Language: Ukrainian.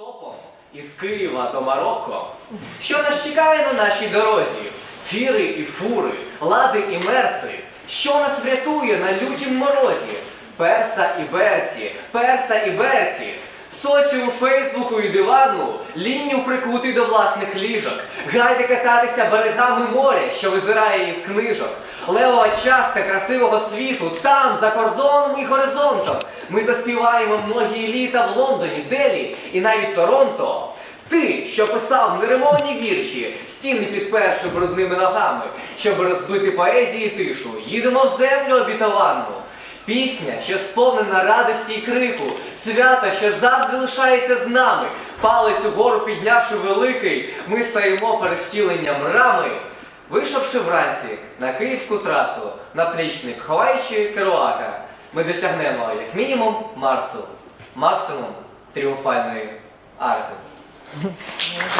Стопом із Києва до Марокко. Що нас чекає на нашій дорозі? Фіри і фури, лади і мерси. Що нас врятує на лютім морозі? Перса і берці, перса і берці. Соціум Фейсбуку і дивану, лінню прикутий до власних ліжок, гайде кататися берегами моря, що визирає із книжок. Левова частка красивого світу, там, за кордоном і горизонтом. Ми заспіваємо многі літа в Лондоні, Делі і навіть Торонто. Ти, що писав неремонні вірші, стіни підперши брудними ногами, щоб розбити поезії тишу, їдемо в землю обітовану. Пісня, що сповнена радості й крику, свято, що завжди лишається з нами. Палець угору піднявши великий, ми стаємо перед втіленням рами. Вийшовши вранці на київську трасу, наплічник, ховаючи керуака, ми досягнемо як мінімум Марсу, максимум тріумфальної арки.